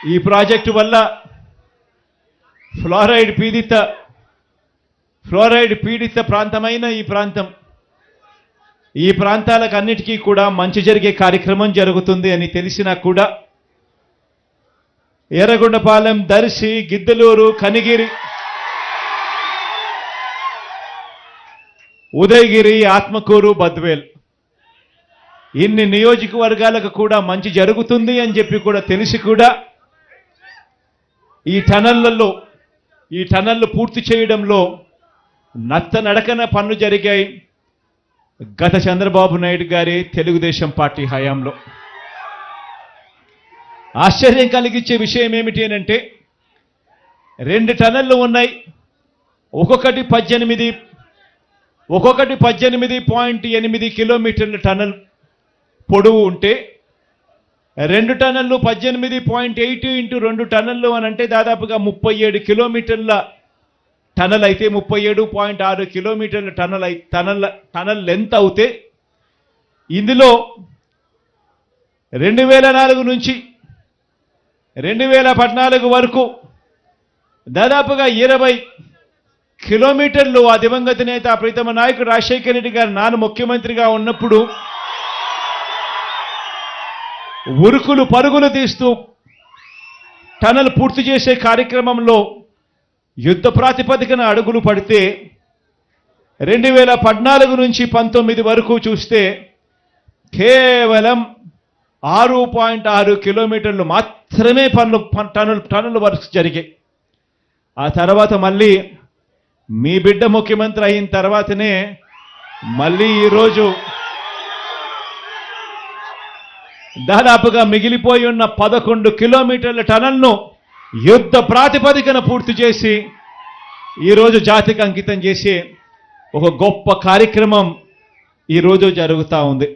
ఈ ప్రాజెక్టు వల్ల ఫ్లోరైడ్ పీడిత ఫ్లోరైడ్ పీడిత ప్రాంతమైన ఈ ప్రాంతం. ఈ ప్రాంతాలకు అన్నిటికీ కూడా మంచి జరిగే కార్యక్రమం జరుగుతుంది అని తెలిసినా కూడా ఎర్రగొండపాలెం దర్శి గిద్దలూరు కనిగిరి ఉదయగిరి ఆత్మకూరు బద్వేల్. ఇన్ని నియోజకవర్గాలకు కూడా మంచి జరుగుతుంది అని చెప్పి కూడా తెలిసి కూడా ఈ టనళ్ళలో ఈ టనళ్ళు పూర్తి చేయడంలో నత్త నడకన పనులు జరిగాయి. గత చంద్రబాబు నాయుడు గారి తెలుగుదేశం పార్టీ హయాంలో. ఆశ్చర్యం కలిగించే విషయం ఏమిటి అంటే రెండు టనళ్ళు ఉన్నాయి. ఒక్కొక్కటి పద్దెనిమిది ఒక్కొక్కటి పద్దెనిమిది పాయింట్ ఎనిమిది కిలోమీటర్ల టనల్ పొడవు ఉంటే రెండు టన్నులు పద్దెనిమిది పాయింట్ ఎయిట్ ఇంటూ రెండు టన్నులు అని అంటే దాదాపుగా ముప్పై ఏడు కిలోమీటర్ల టనల్ అయితే ముప్పై ఏడు పాయింట్ ఆరు కిలోమీటర్ల టనల్ అయి టనల్ టనల్ లెంత్ అవుతే ఇందులో రెండు వేల నాలుగు నుంచి రెండు వేల పద్నాలుగు వరకు దాదాపుగా ఇరవై కిలోమీటర్లు ఆ దివంగత నేత ప్రీతమ నాయకుడు రాజశేఖర రెడ్డి గారు నాన్న ముఖ్యమంత్రిగా ఉన్నప్పుడు ఉరుకులు పరుగులు తీస్తూ టనల్ పూర్తి చేసే కార్యక్రమంలో యుద్ధ ప్రాతిపదికన అడుగులు పడితే రెండు వేల పద్నాలుగు నుంచి పంతొమ్మిది వరకు చూస్తే కేవలం ఆరు పాయింట్ ఆరు కిలోమీటర్లు మాత్రమే పనులు పన్- టన్నులు టన్నుల వర్క్స్ జరిగాయి. ఆ తర్వాత మళ్ళీ మీ బిడ్డ ముఖ్యమంత్రి అయిన తర్వాతనే మళ్ళీ ఈరోజు దాదాపుగా మిగిలిపోయి ఉన్న పదకొండు కిలోమీటర్ల టనల్ను యుద్ధ ప్రాతిపదికన పూర్తి చేసి ఈరోజు జాతికి అంకితం చేసి ఒక గొప్ప కార్యక్రమం ఈరోజు జరుగుతూ ఉంది.